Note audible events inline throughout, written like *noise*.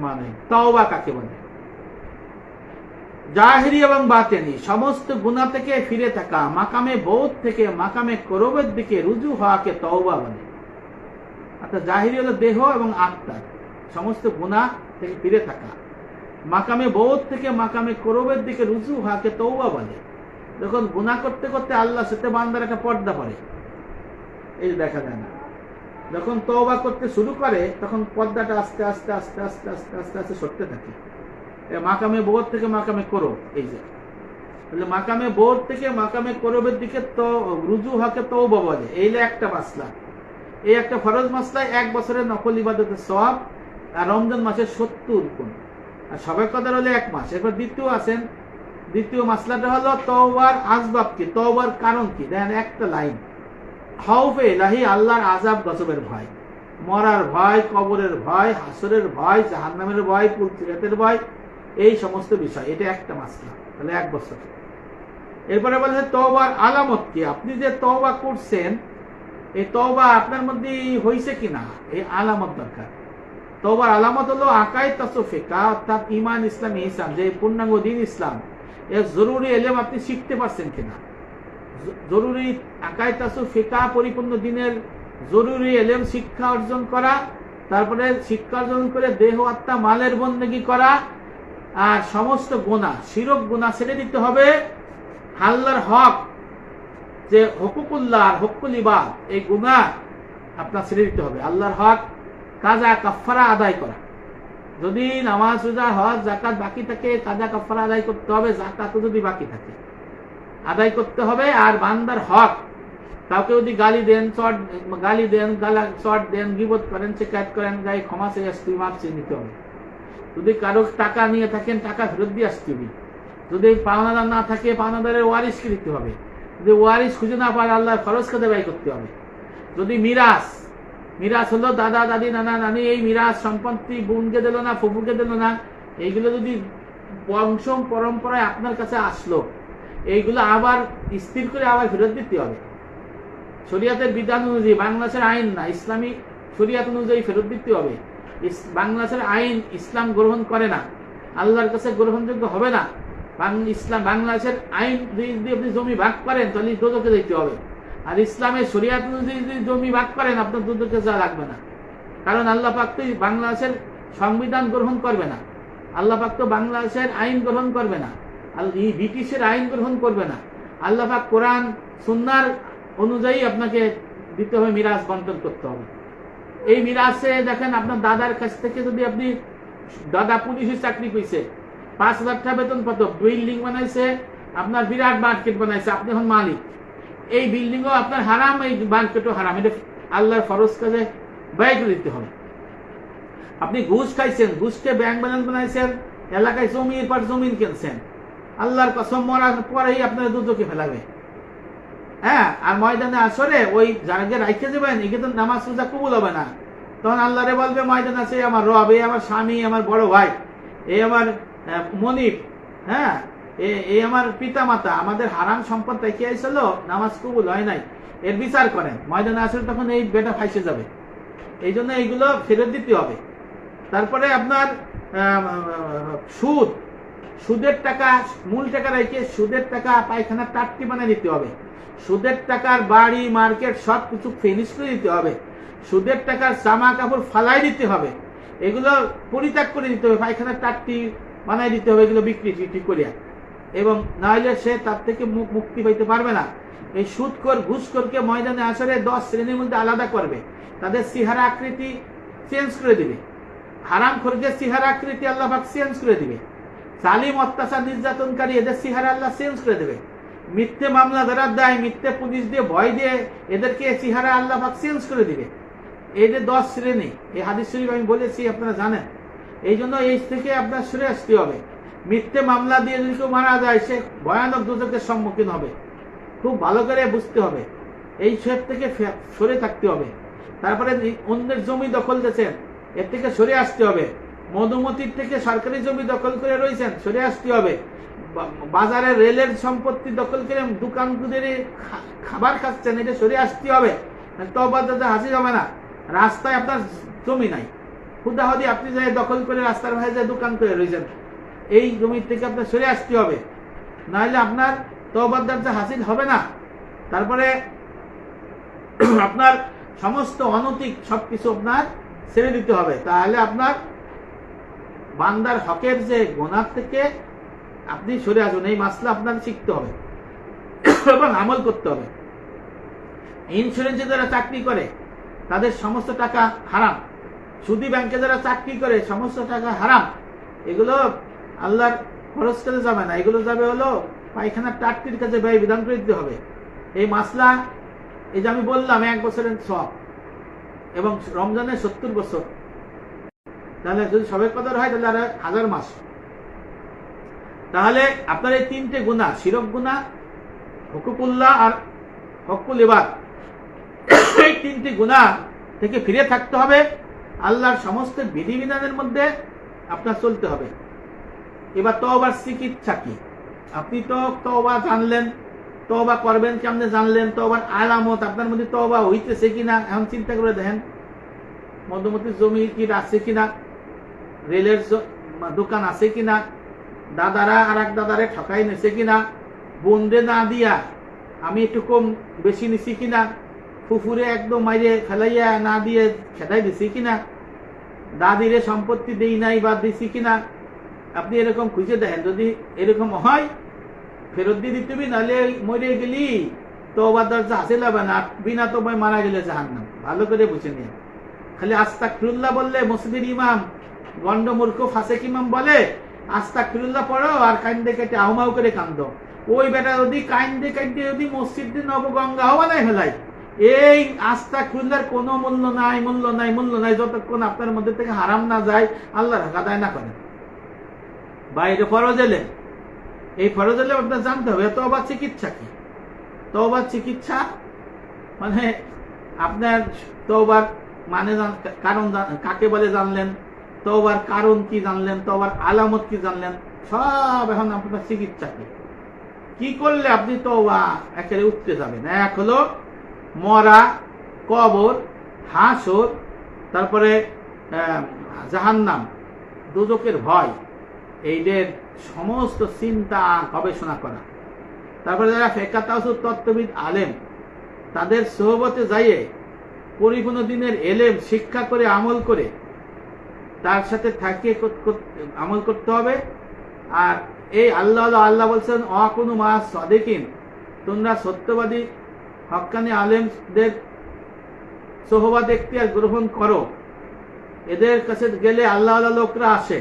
রহমান তওবা কাকে বলে? জাহিরি এবং বাতেনি, সমস্ত গুণা থেকে ফিরে থাকা, মাকামে বৌদ্ধ থেকে মাকামে করবের দিকে রুজু হওয়াকে তওবা বলে। অর্থাৎ জাহিরি হলো দেহ এবং আত্মার সমস্ত গুণা থেকে ফিরে থাকা। মাকামে বৌদ্ধ থেকে মাকামে করবের দিকে রুজু হওয়াকে তৌবা বলে। যখন গুণা করতে করতে আল্লাহ সাথে বান্দার একটা পর্দা পড়ে। এই দেখা যায় না। যখন তওবা করতে শুরু করে তখন পর্দাটা আস্তে আস্তে আস্তে আস্তে আস্তে আস্তে আস্তে সরতে থাকে। মাকামে বোধ থেকে মাকামে করো এই যে। তাহলে মাকামে বোধ থেকে মাকামে করবের দিকে তো রুজু হকে তৌবা বলে এই একটা মাসলা। এই একটা ফরজ মাসলায় এক বছরের নকল ইবাদতের সব আর রমজান মাসের সত্তর গুণ। আর সবাই কথা হলে এক মাস। এরপর দ্বিতীয় আছেন দ্বিতীয় মাসলাটা হলো তওবার আসবাব কি? তওবার কারণ কি? দেখেন একটা লাইন। হাউফে লাহি আল্লাহর আজাব গজবের ভয়। মরার ভয়, কবরের ভয়, হাসরের ভয়, জাহান্নামের ভয় পুলসিরাতের ভয়, এই সমস্ত বিষয়। এটা একটা মাসলা, তাহলে এক বছর। এরপরে বলছে তওবার আলামত কি? আপনি যে তওবা করছেন, এই তওবা আপনার মধ্যে হয়েছে কিনা? এই আলামত দরকার। তওবার আলামত হলো আকাই তাসফিকা, অর্থাৎ ইমান ইসলাম ইসলাম যে পূর্ণাঙ্গ দিন ইসলাম, এর জরুরি এলেম আপনি শিখতে পারছেন কিনা? জরুরি আকাই তাসু ফিকা পরিপূর্ণ দিনের জরুরি এলেম শিক্ষা অর্জন করা, তারপরে শিক্ষা অর্জন করে দেহ, আত্মা, মালের বন্দেগি করা, আর সমস্ত গোনা শিরক গোনা ছেড়ে দিতে হবে। আল্লাহর হক, যে হকুকুল্লাহ আর হকুল ইবাদ, এই গুণা আপনার ছেড়ে দিতে হবে। আল্লাহর হক, কাজা কাফারা আদায় করা। যদি নামাজ, রোজা, হজ জাকাত বাকি থাকে, কাজা কাফারা আদায় করতে হবে জাকাতও যদি বাকি থাকে। আদায় করতে হবে আর বান্দার হক। কাউকে যদি গালি দেন, চট, গালি দেন, গালা, চট দেন, গিবত করেন, শিকায়ত করেন, গায়ে ক্ষমা চেয়ে আসতে মাপ নিতে হবে। যদি কারও টাকা নিয়ে থাকেন, টাকা ফেরত দিয়ে আসতে হবে। যদি পাওনাদার না থাকে, পাওনাদারের ওয়ারিসকে দিতে হবে। যদি ওয়ারিস খুঁজে না পায় আল্লাহর খরচ খাতে ব্যয় করতে হবে। যদি মিরাস মিরাস হলো দাদা, দাদি, নানা, নানি, এই মিরাস সম্পত্তি বোনকে দিল না, ফুফুকে দিল না, এইগুলো যদি বংশ পরম্পরায় আপনার কাছে আসলো এইগুলো আবার স্থির করে আবার ফেরত দিতে হবে। শরিয়াতের বিধান অনুযায়ী বাংলাদেশের আইন না, ইসলামী শরিয়াত অনুযায়ী ফেরত দিতে হবে। বাংলাদেশের আইন ইসলাম গ্রহণ করে না, আল্লাহর কাছে গ্রহণযোগ্য হবে না। ইসলাম, বাংলাদেশের আইন যদি আপনি জমি ভাগ করেন, তাহলে দোদকে দিতে হবে। আর ইসলামের শরিয়াত অনুযায়ী যদি জমি ভাগ করেন, আপনার দোদকে যা লাগবে না। কারণ আল্লাহ পাক তো বাংলাদেশের সংবিধান গ্রহণ করবে না। আল্লাহ পাক তো বাংলাদেশের আইন গ্রহণ করবে না। ব্রিটিশের আইন গ্রহণ করবে না। আল্লাহ পাক কোরআন, সুন্নার অনুযায়ী আপনাকে দিতে হবে মিরাজ বন্টন করতে হবে। এই মিরাজে দেখেন আপনার দাদার কাছ থেকে যদি আপনি দাদা পুলিশের চাকরি পেয়েছে পাঁচ হাজার টাকা বেতন পাতো বিল্ডিং বানাইছে, আপনার বিরাট মার্কেট বানাইছে, আপনি এখন মালিক। এই বিল্ডিংও আপনার হারাম, এই মার্কেটও হারাম। এটা আল্লাহর ফরজ কাজে ব্যয় করে দিতে হবে। আপনি ঘুষ খাইছেন, ঘুষকে ব্যাংক ব্যালেন্স বানাইছেন, এলাকায় জমির পর জমিন কিনছেন। আল্লাহর কসম মরার পরেই আপনার দুদকে ফেলাবে। হ্যাঁ আর ময়দানে আসরে ওই জায়গায় রাইখে যাবেন, একে তো নামাজ রোজা কবুল হবে না। তখন আল্লাহরে বলবে, ময়দান আছে আমার রব, এই আমার স্বামী আমার বড় ভাই, এই আমার মনিব হ্যাঁ এ- এই আমার পিতা মাতা আমাদের হারাম সম্পদ রেখে আইছিল, নামাজ কবুল হয় নাই। এর বিচার করেন। ময়দানে আসলে তখন এই বেটা ফাইসে যাবে। এই জন্য এইগুলো ফেরত দিতে হবে। তারপরে আপনার সুদ সুদের টাকা, মূল টাকা রেখে সুদের টাকা, পায়খানার টাটকি বানিয়ে দিতে হবে। সুদের টাকার বাড়ি, মার্কেট সব কিছু ফিনিশ করে দিতে হবে। সুদের টাকার জামা কাপড় ফালাই দিতে হবে। এগুলো পরিত্যাগ করে দিতে হবে, পায়খানার টাটকি বানাই দিতে হবে, এগুলো বিক্রি টিক্রি করিয়া। এবং নাহলে সে তার থেকে মুক- মুক্তি পাইতে পারবে না। এই সুদকর ঘুষকরকে ময়দানে আসরে দশ শ্রেণির মধ্যে আলাদা করবে। তাদের সিহারা আকৃতি চেঞ্জ করে দিবে। হারাম খরকে সিহারা আকৃতি আল্লাহ চেঞ্জ করে দিবে। জালিম, অত্যাচার, নির্যাতনকারী এদের সিহারা আল্লাহ চেঞ্জ করে দেবে। মিথ্যে মামলা ধরা দেয়, মিথ্যে পুলিশ দিয়ে, ভয় দিয়ে এদেরকে চেহারা আল্লাহ পাক চেঞ্জ করে দিবে। এদের দশ শ্রেণি, এই হাদিস শরীফ আমি বলেছি, আপনারা জানেন। এই জন্য এই থেকে আপনার সরে আসতে হবে। মিথ্যে মামলা দিয়ে যদি কেউ মারা যায়, সে ভয়ানক দুর্যোগের সম্মুখীন হবে। খুব ভালো করে বুঝতে হবে। এই সব থেকে সরে থাকতে হবে। তারপরে অন্যের জমি দখল দিয়েছেন, এর থেকে সরে আসতে হবে। মধুমতির থেকে সরকারি জমি দখল করে রয়েছেন, সরে আসতে হবে। বাজারে রেলের সম্পত্তি দখল করে দোকানগুদের খাবার খাচ্ছেন, এটা সরে আসতে হবে। তবাদাতে হাসি হবে না। রাস্তায় আপনার জমি নাই। হুদাহদি আপনি যে দখল করে রাস্তার ভাই যে দোকান করে রয়েছেন, এই জমির থেকে আপনার সরে আসতে হবে। নাহলে আপনার দরজা হাসিল হবে না। তারপরে *clears throat* আপনার সমস্ত অনৈতিক সবকিছু আপনার ছেড়ে দিতে হবে। তাহলে আপনার বান্দার হকের যে গোনার থেকে আপনি সরে আসুন, এই মাসলা আপনার শিখতে হবে এবং আমল করতে হবে। ইন্স্যুরেন্সে যারা চাকরি করে, তাদের সমস্ত টাকা হারাম। সুদি ব্যাংকে যারা চাকরি করে, সমস্ত টাকা হারাম। এগুলো আল্লাহর খরচ কাজে যাবে না। এগুলো যাবে হলো পায়খানার টাটকির কাছে ব্যয় বিধান করে দিতে হবে। এই মাসলা, এই যে আমি বললাম, এক বছরের সব এবং রমজানের সত্তর বছর। তাহলে যদি সবে কদর হয়, তাহলে আর হাজার মাস। তাহলে আপনার এই তিনটে গুণা, শিরক গুণা হকুকুল্লাহ আর হকুল এবার এই তিনটি গুণা থেকে ফিরে থাকতে হবে। আল্লাহর সমস্ত বিধিবিধানের মধ্যে আপনার চলতে হবে। এবার তওবার চিকিৎসা কি? আপনি তো তওবা জানলেন, তওবা করবেন কেমনে জানলেন? তওবার আলামত আপনার মধ্যে তওবা হইতেছে কিনা? এখন চিন্তা করে দেখেন মধ্যমতি জমি কি আছে কিনা? রেলের দোকান আছে কিনা? দাদারা আর এক দাদারে ঠকাই নিছে কিনা? বন্দে না দিয়া আমি একটু কম বেশি নিছি কিনা? ফুফুরে একদম মাইরে ফেলাইয়া না দিয়ে খেদাই দিছি কিনা? দাদিরে সম্পত্তি দেই নাই বা দিছি কিনা? আপনি এরকম খুঁজে দেখেন, যদি এরকম হয়, ফেরত দিয়ে দিতে নাহলে মরে গেলি তো আবার দরজা হাসিল হবে না বিনা তো মারা গেলে জাহান্নাম। ভালো করে বুঝে নিন খালি আস্তাক ফিরুল্লাহ বললে মসজিদের ইমাম গন্ড মূর্খ ফাসেক ইমাম বলে আস্তাক ফিরুল্লাহ পড়ো আর কান্দে কেটে আহমাও করে কান্দ। ওই বেটা যদি কান্দে কান্দে যদি মসজিদ নবগঙ্গা হওয়া নাই ফেলাই এই আস্তাক ফিরুল্লাহর কোনো মূল্য নাই মূল্য নাই মূল্য নাই, যতক্ষণ আপনার মধ্যে থেকে হারাম না যায়, আল্লাহ কাদায় না করে বাইরে ফরজ এলে এই ফরজ এলে আপনার জানতে হবে তো আবার চিকিৎসা কি? তওবার চিকিৎসা মানে আপনার তওবার মানে কারণ কাকে বলে জানলেন? তওবার কারণ কি জানলেন? তওবার আলামত কি জানলেন? সব এখন আপনার চিকিৎসা কি করলে আপনি তওবা একেবারে উঠতে যাবেন? এক হলো মরা, কবর, হাসর, তারপরে জাহান্নাম, দুদকের ভয়। এইদের সমস্ত চিন্তা গবেষণা করা। তারপরে যারা ফেকাতাসুর তত্ত্ববিদ আলেম, তাদের সোহবতে যাইয়ে পরিপূর্ণ দিনের এলেম, শিক্ষা করে আমল করে তার সাথে থাকিয়ে আমল করতে হবে। আর এই আল্লাহ আল্লাহ বলছেন, অকুনু মা সদেকিন। তোমরা সত্যবাদী হক্কানি আলেমদের সোহবা দেখতে আর গ্রহণ করো। এদের কাছে গেলে আল্লাহ আল্লাহ লোকরা আসে।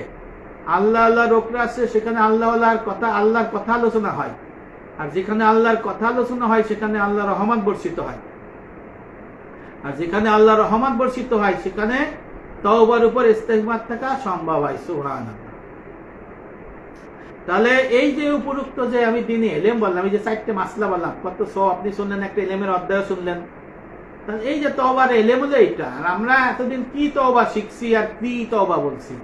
আল্লাহ আল্লাহ লোকরা আসে, সেখানে আল্লাহ আল্লাহর কথা আল্লাহর কথা আলোচনা হয়। আর যেখানে আল্লাহর কথা আলোচনা হয়, সেখানে আল্লাহ রহমান বর্ষিত হয়। আর যেখানে আল্লাহ রহমান বর্ষিত হয়, সেখানে তওবার উপর ইস্তেকবার থাকা সম্ভব হয় সুহান তাহলে এই যে উপরুক্ত যে আমি দিনে এলেম বললাম, এই যে চারটে মাসলা বললাম, কত সব আপনি শুনলেন, একটা এলেমের অধ্যায় শুনলেন। এই যে তওবার এলেম হলো এইটা, আর আমরা এতদিন কি তওবা শিখছি আর কি তবা বলছি?